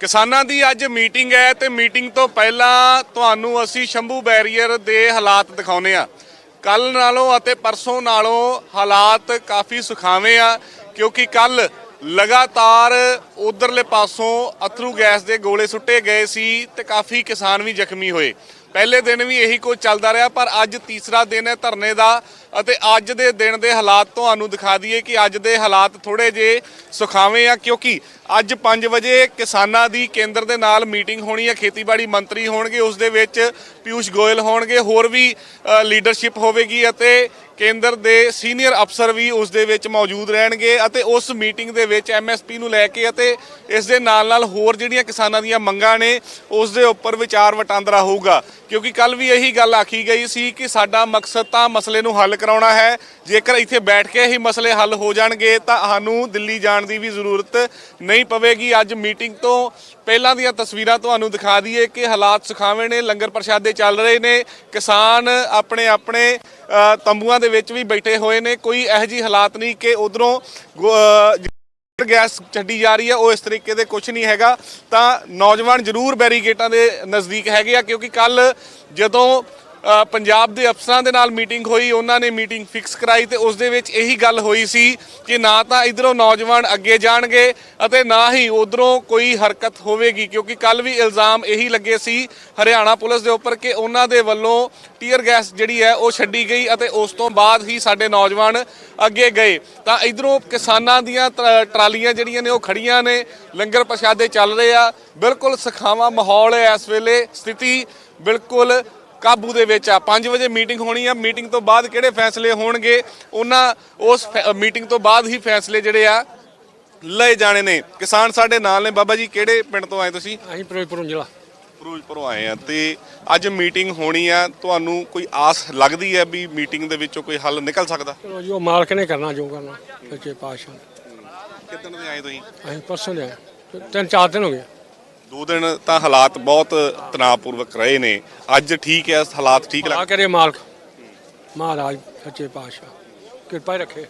ਕਿਸਾਨਾਂ ਦੀ ਅੱਜ ਮੀਟਿੰਗ ਹੈ ਤੇ ਮੀਟਿੰਗ ਤੋਂ ਪਹਿਲਾਂ ਤੁਹਾਨੂੰ ਅਸੀਂ ਸ਼ੰਭੂ ਬੈਰੀਅਰ ਦੇ ਹਾਲਾਤ ਦਿਖਾਉਨੇ ਆ ਕੱਲ ਨਾਲੋਂ ਅਤੇ ਪਰਸੋਂ ਨਾਲੋਂ ਹਾਲਾਤ ਕਾਫੀ ਸੁਖਾਵੇਂ ਆ, ਕਿਉਂਕਿ ਕੱਲ ਲਗਾਤਾਰ ਉਧਰਲੇ ਪਾਸੋਂ ਅਥਰੂ ਗੈਸ ਦੇ ਗੋਲੇ ਸੁੱਟੇ ਗਏ ਸੀ ਤੇ ਕਾਫੀ ਕਿਸਾਨ ਵੀ ਜ਼ਖਮੀ ਹੋਏ। ਪਹਿਲੇ ਦਿਨ ਵੀ ਇਹੀ ਕੁਝ ਚੱਲਦਾ ਰਿਹਾ, ਪਰ ਅੱਜ ਤੀਸਰਾ ਦਿਨ ਹੈ ਧਰਨੇ ਦਾ। ਅਤੇ ਅੱਜ ਦੇ ਦਿਨ ਦੇ ਹਾਲਾਤ ਤੁਹਾਨੂੰ ਦਿਖਾ ਦਈਏ ਕਿ ਅੱਜ ਦੇ ਹਾਲਾਤ ਥੋੜੇ ਜੇ ਸੁਖਾਵੇਂ ਆ, ਕਿਉਂਕਿ ਅੱਜ 5 ਵਜੇ ਕਿਸਾਨਾਂ ਦੀ ਕੇਂਦਰ ਦੇ ਨਾਲ ਮੀਟਿੰਗ ਹੋਣੀ ਹੈ ਖੇਤੀਬਾੜੀ ਮੰਤਰੀ ਹੋਣਗੇ, ਉਸ ਦੇ ਵਿੱਚ ਪਿਊਸ਼ ਗੋਇਲ ਹੋਣਗੇ, ਹੋਰ ਵੀ ਲੀਡਰਸ਼ਿਪ ਹੋਵੇਗੀ ਅਤੇ ਕੇਂਦਰ ਦੇ ਸੀਨੀਅਰ ਅਫਸਰ ਵੀ ਉਸ ਦੇ ਵਿੱਚ ਮੌਜੂਦ ਰਹਿਣਗੇ ਅਤੇ ਉਸ ਮੀਟਿੰਗ ਦੇ ਵਿੱਚ ਐਮਐਸਪੀ ਨੂੰ ਲੈ ਕੇ ਅਤੇ ਇਸ ਦੇ ਨਾਲ ਨਾਲ ਹੋਰ ਜਿਹੜੀਆਂ ਕਿਸਾਨਾਂ ਦੀਆਂ ਮੰਗਾਂ ਨੇ, ਉਸ ਦੇ ਉੱਪਰ ਵਿਚਾਰ ਵਟਾਂਦਰਾ ਹੋਊਗਾ। ਕਿਉਂਕਿ ਕੱਲ ਵੀ ਇਹੀ ਗੱਲ ਆਖੀ ਗਈ ਸੀ ਕਿ ਸਾਡਾ ਮਕਸਦ ਤਾਂ ਮਸਲੇ ਨੂੰ ਹੱਲ ਕਰਾਉਣਾ ਹੈ। ਜੇਕਰ ਇੱਥੇ ਬੈਠ ਕੇ ਹੀ ਮਸਲੇ ਹੱਲ ਹੋ ਜਾਣਗੇ, ਤਾਂ ਸਾਨੂੰ ਦਿੱਲੀ ਜਾਣ ਦੀ ਵੀ ਜ਼ਰੂਰਤ ਨਹੀਂ ਪਵੇਗੀ। ਅੱਜ ਮੀਟਿੰਗ ਤੋਂ ਪਹਿਲਾਂ ਦੀਆਂ ਤਸਵੀਰਾਂ ਤੁਹਾਨੂੰ ਦਿਖਾ ਦਈਏ ਕਿ ਹਾਲਾਤ ਸੁਖਾਵੇਂ ਨੇ, ਲੰਗਰ ਪ੍ਰਸ਼ਾਦੇ ਚੱਲ ਰਹੇ ਨੇ। ਕਿਸਾਨ ਆਪਣੇ ਆਪਣੇ ਤੰਬੂਆਂ ਦੇ ਵਿੱਚ ਵੀ ਬੈਠੇ ਹੋਏ ਨੇ। ਕੋਈ ਇਹੋ ਜਿਹੀ ਹਾਲਾਤ ਨਹੀਂ ਕਿ ਉਧਰੋਂ ਗੈਸ ਛੱਡੀ ਜਾ ਰਹੀ ਹੈ, ਉਹ ਇਸ ਤਰੀਕੇ ਦੇ ਕੁਝ ਨਹੀਂ ਹੈਗਾ। ਤਾਂ ਨੌਜਵਾਨ ਜ਼ਰੂਰ ਬੈਰੀਗੇਟਾਂ ਦੇ ਨਜ਼ਦੀਕ ਹੈਗੇ ਆ, ਕਿਉਂਕਿ ਕੱਲ ਜਦੋਂ ਪੰਜਾਬ ਦੇ ਅਫਸਰਾਂ ਦੇ ਨਾਲ ਮੀਟਿੰਗ ਹੋਈ, ਉਹਨਾਂ ਨੇ ਮੀਟਿੰਗ ਫਿਕਸ ਕਰਾਈ ਤੇ ਉਸ ਦੇ ਵਿੱਚ ਇਹੀ ਗੱਲ ਹੋਈ ਸੀ ਕਿ ਨਾ ਤਾਂ ਇਧਰੋਂ ਨੌਜਵਾਨ ਅੱਗੇ ਜਾਣਗੇ ਅਤੇ ਨਾ ਹੀ ਉਧਰੋਂ ਕੋਈ ਹਰਕਤ ਹੋਵੇਗੀ, ਕਿਉਂਕਿ ਕੱਲ ਵੀ ਇਲਜ਼ਾਮ ਇਹੀ ਲੱਗੇ ਸੀ ਹਰਿਆਣਾ ਪੁਲਿਸ ਦੇ ਉੱਪਰ ਕਿ ਉਹਨਾਂ ਦੇ ਵੱਲੋਂ ਟੀਅਰ ਗੈਸ ਜਿਹੜੀ ਹੈ ਉਹ ਛੱਡੀ ਗਈ ਅਤੇ ਉਸ ਤੋਂ ਬਾਅਦ ਹੀ ਸਾਡੇ ਨੌਜਵਾਨ ਅੱਗੇ ਗਏ। ਤਾਂ ਇਧਰੋਂ ਕਿਸਾਨਾਂ ਦੀਆਂ ਟ- ਟਰਾਲੀਆਂ ਜਿਹੜੀਆਂ ਨੇ ਉਹ ਖੜੀਆਂ ਨੇ, ਲੰਗਰ ਪ੍ਰਸ਼ਾਦੇ ਚੱਲ ਰਹੇ ਆ, ਬਿਲਕੁਲ ਸਖਾਵਾ ਮਾਹੌਲ ਹੈ ਇਸ ਵੇਲੇ, ਸਥਿਤੀ ਬਿਲਕੁਲ ਕਾਬੂ ਦੇ ਵਿੱਚ ਆ। 5 ਵਜੇ ਮੀਟਿੰਗ ਹੋਣੀ ਆ। ਮੀਟਿੰਗ ਤੋਂ ਬਾਅਦ ਕਿਹੜੇ ਫੈਸਲੇ ਹੋਣਗੇ? ਉਹਨਾਂ ਉਸ ਮੀਟਿੰਗ ਤੋਂ ਬਾਅਦ ਹੀ ਫੈਸਲੇ ਜਿਹੜੇ ਆ ਲਏ ਜਾਣੇ ਨੇ। ਕਿਸਾਨ ਸਾਡੇ ਨਾਲ ਨੇ। ਬਾਬਾ ਜੀ ਕਿਹੜੇ ਪਿੰਡ ਤੋਂ ਆਏ ਤੁਸੀਂ? ਅਸੀਂ ਫਿਰੋਜ਼ਪੁਰੋਂ ਜ਼ਿਲ੍ਹਾ। ਫਿਰੋਜ਼ਪੁਰੋਂ ਆਏ ਆ। ਤੇ ਅੱਜ ਮੀਟਿੰਗ ਹੋਣੀ ਆ। ਤੁਹਾਨੂੰ ਕੋਈ ਆਸ ਲੱਗਦੀ ਹੈ ਵੀ ਮੀਟਿੰਗ ਦੇ ਵਿੱਚੋਂ ਕੋਈ ਹੱਲ ਨਿਕਲ ਸਕਦਾ? ਚਲੋ ਜੀ ਉਹ ਮਾਲਕ ਨੇ ਕਰਨਾ ਜੋ ਕਰਨਾ। ਸੱਚੇ ਪਾਤਸ਼ਾਹ ਨੇ। ਕਿੱਦਣ ਦੇ ਆਏ ਤੁਸੀਂ? ਅਸੀਂ ਪਰਸੋਂ ਦੇ ਆਏ। ਤਿੰਨ ਚਾਰ ਦਿਨ ਹੋ ਗਏ। ਦੋ ਦਿਨ ਤਾਂ ਹਾਲਾਤ ਬਹੁਤ ਤਣਾਅਪੂਰਵਕ ਰਹੇ ਨੇ। ਅੱਜ ਠੀਕ ਹੈ ਹਾਲਾਤ ਠੀਕ ਆ ਲੱਗ ਕਰੇ ਮਾਲਕ। ਮਹਾਰਾਜ ਸੱਚੇ ਪਾਤਸ਼ਾਹ ਕਿਰਪਾ ਹੀ ਰੱਖੇ।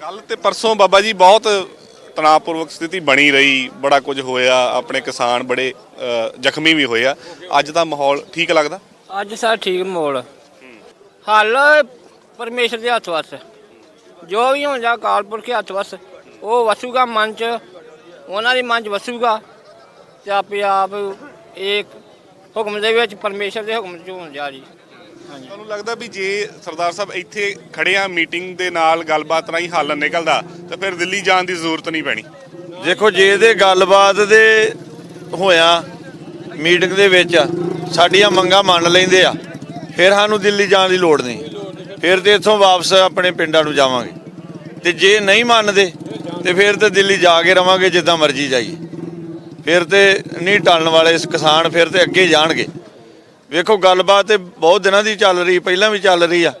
ਕੱਲ ਤੇ ਪਰਸੋਂ ਬਾਬਾ ਜੀ ਬਹੁਤ ਤਣਾਅਪੂਰਵਕ ਸਥਿਤੀ ਬਣੀ ਰਹੀ। ਬੜਾ ਕੁਝ ਹੋਇਆ ਆਪਣੇ ਕਿਸਾਨ ਬੜੇ ਅ, ਜ਼ਖਮੀ ਵੀ ਹੋਏ ਆ। ਅੱਜ ਦਾ ਮਾਹੌਲ ਠੀਕ ਲੱਗਦਾ? ਅੱਜ ਸਰ ਠੀਕ ਮੋੜ ਹੱਲ ਪਰਮੇਸ਼ਰ ਦੇ ਹੱਥ ਵਸ। ਜੋ ਵੀ ਹੁੰਦਾ ਕਾਲਪੁਰ ਕੇ ਹੱਥ ਵਸ। ਉਹ ਵਸੂਗਾ ਮਨ ਚ ਉਹਨਾਂ ਦੇ ਮਨ ਚ ਵਸੂਗਾ। ਤੇ ਆਪੇ ਆਪ ਇੱਕ ਹੁਕਮ ਦੇ ਵਿੱਚ ਪਰਮੇਸ਼ਰ ਦੇ ਹੁਕਮ ਚ ਹੋਣ ਜਾ। ਜੀ ਤੁਹਾਨੂੰ ਲੱਗਦਾ ਵੀ ਜੇ ਸਰਦਾਰ ਸਾਹਿਬ ਇੱਥੇ ਖੜੇ ਆ ਮੀਟਿੰਗ ਦੇ ਨਾਲ ਗੱਲਬਾਤ ਰਾਹੀਂ ਹੱਲ ਨਿਕਲਦਾ ਤਾਂ ਫਿਰ ਦਿੱਲੀ ਜਾਣ ਦੀ ਜ਼ਰੂਰਤ ਨਹੀਂ ਪੈਣੀ। ਦੇਖੋ ਜੇ ਇਹਦੇ ਗੱਲਬਾਤ ਦੇ ਹੋਇਆ ਮੀਟਿੰਗ ਦੇ ਵਿੱਚ ਸਾਡੀਆਂ ਮੰਗਾਂ ਮੰਨ ਲੈਂਦੇ ਆ ਫਿਰ ਸਾਨੂੰ ਦਿੱਲੀ ਜਾਣ ਦੀ ਲੋੜ ਨਹੀਂ। ਫਿਰ ਤੇ ਇੱਥੋਂ ਵਾਪਸ ਆਪਣੇ ਪਿੰਡਾਂ ਨੂੰ ਜਾਵਾਂਗੇ। ਤੇ ਜੇ ਨਹੀਂ ਮੰਨਦੇ ਤੇ ਫਿਰ ਤੇ ਦਿੱਲੀ ਜਾ ਕੇ ਰਵਾਂਗੇ ਜਿੱਦਾਂ ਮਰਜ਼ੀ ਜਾਈਏ। ਫਿਰ ਤੇ ਨਹੀਂ ਟਲਣ ਵਾਲੇ ਇਸ ਕਿਸਾਨ ਫਿਰ ਤੇ ਅੱਗੇ ਜਾਣਗੇ। ਵੇਖੋ ਗੱਲਬਾਤ ਤੇ ਬਹੁਤ ਦਿਨਾਂ ਦੀ ਚੱਲ ਰਹੀ ਪਹਿਲਾਂ ਵੀ ਚੱਲ ਰਹੀ ਆ।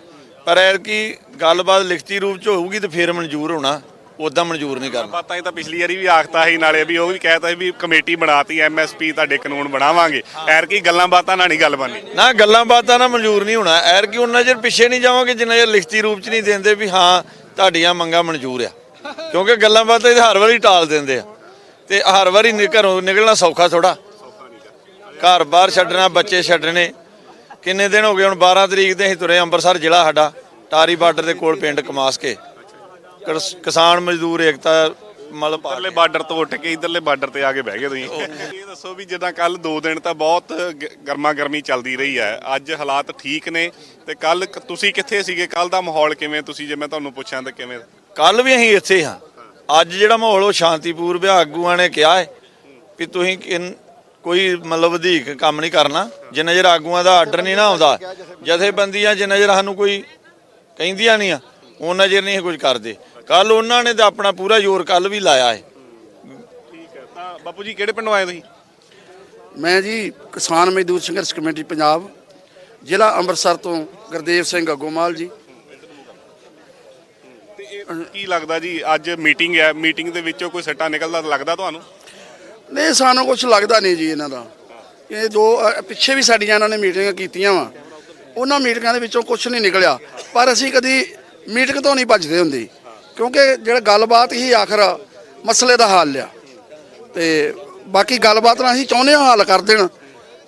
ਪਰ ਐਰ ਕੀ ਗੱਲਬਾਤ ਲਿਖਤੀ ਰੂਪ ਚ ਹੋਊਗੀ ਤੇ ਫਿਰ ਮਨਜ਼ੂਰ ਹੋਣਾ ਉਦਾਂ ਮਨਜ਼ੂਰ ਨਹੀਂ ਕਰਨਾ। ਇਹ ਤਾਂ ਪਿਛਲੀ ਵਾਰੀ ਵੀ ਆਖਤਾ ਸੀ ਨਾਲੇ ਵੀ ਉਹ ਵੀ ਕਹਿਤਾ ਸੀ ਵੀ ਕਮੇਟੀ ਬਣਾਤੀ ਐਮਐਸਪੀ ਤੁਹਾਡੇ ਕਾਨੂੰਨ ਬਣਾਵਾਂਗੇ। ਐਰ ਕੀ ਗੱਲਾਂ ਬਾਤਾਂ ਨਾਲ ਨਹੀਂ ਗੱਲ ਬਣਨੀ। ਨਾ ਗੱਲਾਂ ਬਾਤਾਂ ਨਾਲ ਮਨਜ਼ੂਰ ਨਹੀਂ ਹੋਣਾ। ਐਰ ਕਿ ਉਹਨਾਂ ਚਿਰ ਪਿੱਛੇ ਨਹੀਂ ਜਾਵਾਂਗੇ ਜਿੰਨਾ ਚਿਰ ਲਿਖਤੀ ਰੂਪ ਚ ਨਹੀਂ ਦਿੰਦੇ ਵੀ ਹਾਂ ਤੁਹਾਡੀਆਂ ਮੰਗਾਂ ਮਨਜ਼ੂਰ ਆ। ਕਿਉਂਕਿ ਗੱਲਾਂ ਬਾਤਾਂ ਇਹ ਹਰ ਵਾਰੀ ਟਾਲ ਦਿੰਦੇ ਆ। ਤੇ ਹਰ ਵਾਰੀ ਨਿ- ਘਰੋਂ ਨਿਕਲਣਾ ਸੌਖਾ ਥੋੜਾ ਘਰ ਬਾਹਰ ਛੱਡਣਾ ਬੱਚੇ ਛੱਡਣੇ। ਕਿੰਨੇ ਦਿਨ ਹੋ ਗਏ ਹੁਣ 12 ਤਰੀਕ ਦੇ ਅਸੀਂ ਤੁਰੇ ਅੰਮ੍ਰਿਤਸਰ ਜ਼ਿਲ੍ਹਾ ਸਾਡਾ ਟਾਰੀ ਬਾਰਡਰ ਦੇ ਕੋਲ ਪਿੰਡ ਕਮਾਸ ਕੇ। ਕਿਸ- ਕਿਸਾਨ ਮਜ਼ਦੂਰ ਏਕਤਾ ਮਤਲਬ ਪਾ ਇਧਰਲੇ ਬਾਰਡਰ ਤੋਂ ਉੱਠ ਕੇ ਇਧਰਲੇ ਬਾਰਡਰ ਤੇ ਆ ਕੇ ਬਹਿ ਗਏ ਤੁਸੀਂ। ਇਹ ਦੱਸੋ ਵੀ ਜਿੱਦਾਂ ਕੱਲ ਦੋ ਦਿਨ ਤਾਂ ਬਹੁਤ ਗਰਮਾ ਗਰਮੀ ਚੱਲਦੀ ਰਹੀ ਹੈ। ਅੱਜ ਹਾਲਾਤ ਠੀਕ ਨੇ ਤੇ ਕੱਲ ਤੁਸੀਂ ਕਿੱਥੇ ਸੀਗੇ? ਕੱਲ ਦਾ ਮਾਹੌਲ ਕਿਵੇਂ? ਤੁਸੀਂ ਜੇ ਮੈਂ ਤੁਹਾਨੂੰ ਪੁੱਛਾਂ ਤਾਂ ਕਿਵੇਂ? ਕੱਲ ਵੀ ਅਸੀਂ ਇੱਥੇ ਹਾਂ। ਅੱਜ ਜਿਹੜਾ ਮਾਹੌਲ ਉਹ ਸ਼ਾਂਤੀਪੂਰਵ ਆਗੂਆਂ ਨੇ ਕਿਹਾ ਹੈ ਵੀ ਤੁਸੀਂ ਕੋਈ ਮਤਲਬ ਵਧੇਕ ਕੰਮ ਨਹੀਂ ਕਰਨਾ। ਜਿੰਨਾ ਚਿਰ ਆਗੂਆਂ ਦਾ ਆਰਡਰ ਨਹੀਂ ਨਾ ਆਉਂਦਾ ਜਥੇਬੰਦੀਆਂ ਜਿੰਨਾ ਚਿਰ ਸਾਨੂੰ ਕੋਈ ਕਹਿੰਦੀਆਂ ਨਹੀਂ ਆ ਉਹਨਾਂ ਚਿਰ ਨਹੀਂ ਕੁਝ ਕਰਦੇ। ਕੱਲ ਉਹਨਾਂ ਨੇ ਤਾਂ ਆਪਣਾ ਪੂਰਾ ਜ਼ੋਰ ਕੱਲ ਵੀ ਲਾਇਆ ਹੈ। ਠੀਕ ਹੈ ਤਾਂ ਬਾਪੂ ਜੀ ਕਿਹੜੇ ਪਿੰਡੋਂ ਆਏ ਤੁਸੀਂ? ਮੈਂ ਜੀ ਕਿਸਾਨ ਮਜ਼ਦੂਰ ਸੰਘਰਸ਼ ਕਮੇਟੀ ਪੰਜਾਬ ਜ਼ਿਲ੍ਹਾ ਅੰਮ੍ਰਿਤਸਰ ਤੋਂ ਗੁਰਦੇਵ ਸਿੰਘ ਅਗੋਮਾਲ ਜੀ। ਤੇ ਇਹ ਕੀ ਲੱਗਦਾ ਜੀ ਅੱਜ ਮੀਟਿੰਗ ਹੈ ਮੀਟਿੰਗ ਦੇ ਵਿੱਚੋਂ ਕੋਈ ਸੱਟਾ ਨਿਕਲਦਾ ਲੱਗਦਾ ਤੁਹਾਨੂੰ? ਨਹੀਂ ਸਾਨੂੰ ਕੁਝ ਲੱਗਦਾ ਨਹੀਂ ਜੀ ਇਹਨਾਂ ਦਾ। ਇਹ ਦੋ ਅ, ਪਿੱਛੇ ਵੀ ਸਾਡੀਆਂ ਇਹਨਾਂ ਨੇ ਮੀਟਿੰਗਾਂ ਕੀਤੀਆਂ ਵਾ। ਉਹਨਾਂ ਮੀਟਿੰਗਾਂ ਦੇ ਵਿੱਚੋਂ ਕੁਝ ਨਹੀਂ ਨਿਕਲਿਆ। ਪਰ ਅਸੀਂ ਕਦੀ ਮੀਟਿੰਗ ਤੋਂ ਨਹੀਂ ਭੱਜਦੇ ਹੁੰਦੇ। ਕਿਉਂਕਿ ਜਿਹੜਾ ਗੱਲਬਾਤ ਹੀ ਆਖਰ ਮਸਲੇ ਦਾ ਹੱਲ ਆ। ਤੇ ਬਾਕੀ ਗੱਲਬਾਤ ਨਾਲ ਅਸੀਂ ਚਾਹੁੰਦੇ ਹਾਂ ਹੱਲ ਕਰ ਦੇਣ।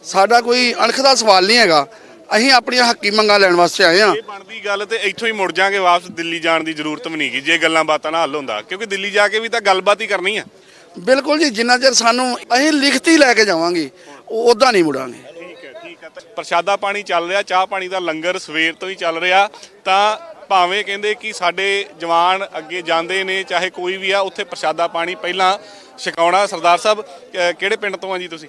ਸਾਡਾ ਕੋਈ ਅਣਖ ਦਾ ਸਵਾਲ ਨਹੀਂ ਹੈਗਾ। ਅਸੀਂ ਆਪਣੀਆਂ ਹੱਕੀ ਮੰਗਾਂ ਲੈਣ ਵਾਸਤੇ ਆਏ ਹਾਂ। ਇਹ ਬਣਦੀ ਗੱਲ ਤੇ ਇੱਥੋਂ ਹੀ ਮੁੜ ਜਾਾਂਗੇ ਵਾਪਸ ਦਿੱਲੀ ਜਾਣ ਦੀ ਜ਼ਰੂਰਤ ਵੀ ਨਹੀਂਗੀ ਜੇ ਗੱਲਾਂ ਬਾਤਾਂ ਨਾਲ ਹੱਲ ਹੁੰਦਾ। ਕਿਉਂਕਿ ਦਿੱਲੀ ਜਾ ਕੇ ਵੀ ਤਾਂ ਗੱਲਬਾਤ ਹੀ ਕਰਨੀ ਆ। ਬਿਲਕੁਲ ਜੀ ਜਿੰਨਾ ਚਿਰ ਸਾਨੂੰ ਅਸੀਂ ਲਿਖਤੀ ਲੈ ਕੇ ਜਾਵਾਂਗੇ ਉਦਾਂ ਨਹੀਂ ਮੁੜਾਂਗੇ। ਠੀਕ ਹੈ ਠੀਕ ਹੈ। ਪ੍ਰਸ਼ਾਦਾ ਪਾਣੀ ਚੱਲ ਰਿਹਾ ਚਾਹ ਪਾਣੀ ਦਾ ਲੰਗਰ ਸਵੇਰ ਤੋਂ ਹੀ ਚੱਲ ਰਿਹਾ। ਤਾਂ ਭਾਵੇਂ ਕਹਿੰਦੇ ਕਿ ਸਾਡੇ ਜਵਾਨ ਅੱਗੇ ਜਾਂਦੇ ਨੇ ਚਾਹੇ ਕੋਈ ਵੀ ਆ ਉੱਥੇ ਪ੍ਰਸ਼ਾਦਾ ਪਾਣੀ ਪਹਿਲਾਂ ਛਕਾਉਣਾ। ਸਰਦਾਰ ਸਾਹਿਬ ਕਿਹੜੇ ਪਿੰਡ ਤੋਂ ਆ ਜੀ ਤੁਸੀਂ?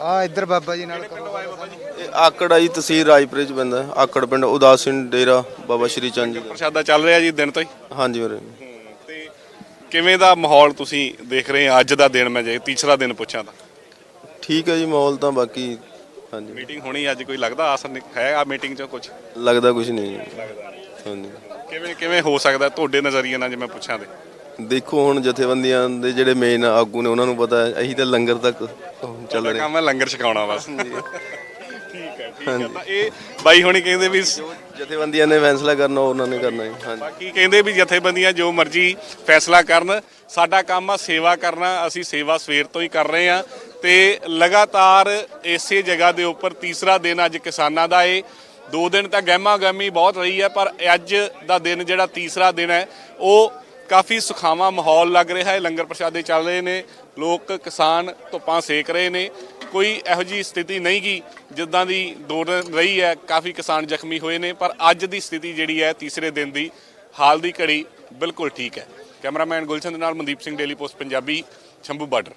ਆ ਇੱਧਰ ਬਾਬਾ ਜੀ ਨਾਲ ਇਹ ਆਕੜ ਆਈ ਤਹਿਸੀਲ ਰਾਜਪੁਰੇ ਚ ਪੈਂਦਾ ਹੈ। ਆਕੜ ਪਿੰਡ ਉਦਾਸ ਸਿੰਘ ਡੇਰਾ ਬਾਬਾ ਸ਼੍ਰੀ ਚੰਦ ਜੀ ਦਾ। ਪ੍ਰਸ਼ਾਦਾ ਚੱਲ ਰਿਹਾ ਜੀ ਦਿਨ ਤੋਂ ਹੀ? ਹਾਂਜੀ ਵੀਰੇ। ਤੇ ਕਿਵੇਂ ਦਾ ਮਾਹੌਲ ਤੁਸੀਂ ਦੇਖ ਰਹੇ ਆ ਅੱਜ ਦਾ ਦਿਨ ਮੈਂ ਜੇ ਤੀਸਰਾ ਦਿਨ ਪੁੱਛਾਂ ਤਾਂ? ਠੀਕ ਹੈ ਜੀ ਮਾਹੌਲ ਤਾਂ ਬਾਕੀ ਹਾਂਜੀ। ਮੀਟਿੰਗ ਹੋਣੀ ਅੱਜ ਕੋਈ ਲੱਗਦਾ? ਆਸ ਨਿ- ਹੈ ਆ ਮੀਟਿੰਗ 'ਚ ਕੁਝ ਲੱਗਦਾ ਕੁਝ ਨਹੀਂ। ਜੀ। ਹਾਂਜੀ। ਕਿਵੇਂ ਕਿਵੇਂ ਹੋ ਸਕਦਾ ਤੁਹਾਡੇ ਨਜ਼ਰੀਏ ਨਾਲ ਜੇ ਮੈਂ ਪੁੱਛਾਂ ਤੇ? ਦੇਖੋ ਹੁਣ ਜਥੇਬੰਦੀਆਂ ਦੇ ਜਿਹੜੇ ਮੇਨ ਆਗੂ ਨੇ ਉਹਨਾਂ ਨੂੰ ਪਤਾ ਹੈ ਅਸੀਂ ਤਾਂ ਲੰਗਰ ਤੱਕ ਚੱਲ ਤੁਹਾਡਾ ਕੰਮ ਹੈ ਲੰਗਰ ਛਕਾਉਣਾ ਬਸ। ਠੀਕ ਹੈ ਠੀਕ ਹੈ ਤਾਂ ਇਹ ਬਾਈ ਹੁਣੀ ਕਹਿੰਦੇ ਵੀ ਸ- ਜਥੇਬੰਦੀਆਂ ਨੇ ਫੈਸਲਾ ਕਰਨਾ ਉਹਨਾਂ ਨੇ ਕਰਨਾ ਹੈ ਹਾਂਜੀ। ਬਾਕੀ ਕਹਿੰਦੇ ਵੀ ਜਥੇਬੰਦੀਆਂ ਜੋ ਮਰਜ਼ੀ ਫੈਸਲਾ ਕਰਨ ਸਾਡਾ ਕੰਮ ਆ ਸੇਵਾ ਕਰਨਾ ਅਸੀਂ ਸੇਵਾ ਸਵੇਰ ਤੋਂ ਹੀ ਕਰ ਰਹੇ ਆ ਤੇ ਲਗਾਤਾਰ ਇਸੇ ਜਗ੍ਹਾ ਦੇ ਉੱਪਰ ਤੀਸਰਾ ਦਿਨ ਅੱਜ ਕਿਸਾਨਾਂ ਦਾ ਏ। ਦੋ ਦਿਨ ਤਾਂ ਗਹਿਮਾ ਗਹਿਮੀ ਬਹੁਤ ਰਹੀ ਹੈ ਪਰ ਅੱਜ ਦਾ ਦਿਨ ਜਿਹੜਾ ਤੀਸਰਾ ਦਿਨ ਹੈ ਉਹ ਕਾਫੀ ਸੁਖਾਵਾਂ ਮਾਹੌਲ ਲੱਗ ਰਿਹਾ ਹੈ, ਲੰਗਰ ਪ੍ਰਸ਼ਾਦੇ ਚੱਲ ਰਹੇ ਨੇ, ਲੋਕ ਕਿਸਾਨ ਧੁੱਪਾਂ ਸੇਕ ਰਹੇ ਨੇ। ਕੋਈ ਇਹੋ ਜੀ ਸਥਿਤੀ ਨਹੀਂ ਗੀ ਜਿੱਦਾਂ ਦੀ ਦੋ ਰਹੀ ਹੈ, ਕਾਫੀ ਕਿਸਾਨ ਜ਼ਖਮੀ ਹੋਏ ਨੇ, ਪਰ ਅੱਜ ਦੀ ਸਥਿਤੀ ਜਿਹੜੀ ਹੈ, ਤੀਸਰੇ ਦਿਨ ਦੀ ਹਾਲ ਦੀ ਘੜੀ ਬਿਲਕੁਲ ਠੀਕ ਹੈ। ਕੈਮਰਾਮੈਨ ਗੁਲਸ਼ਨ ਦੇ ਨਾਲ Mandeep Singh, daily post, Punjabi, Shambhu border.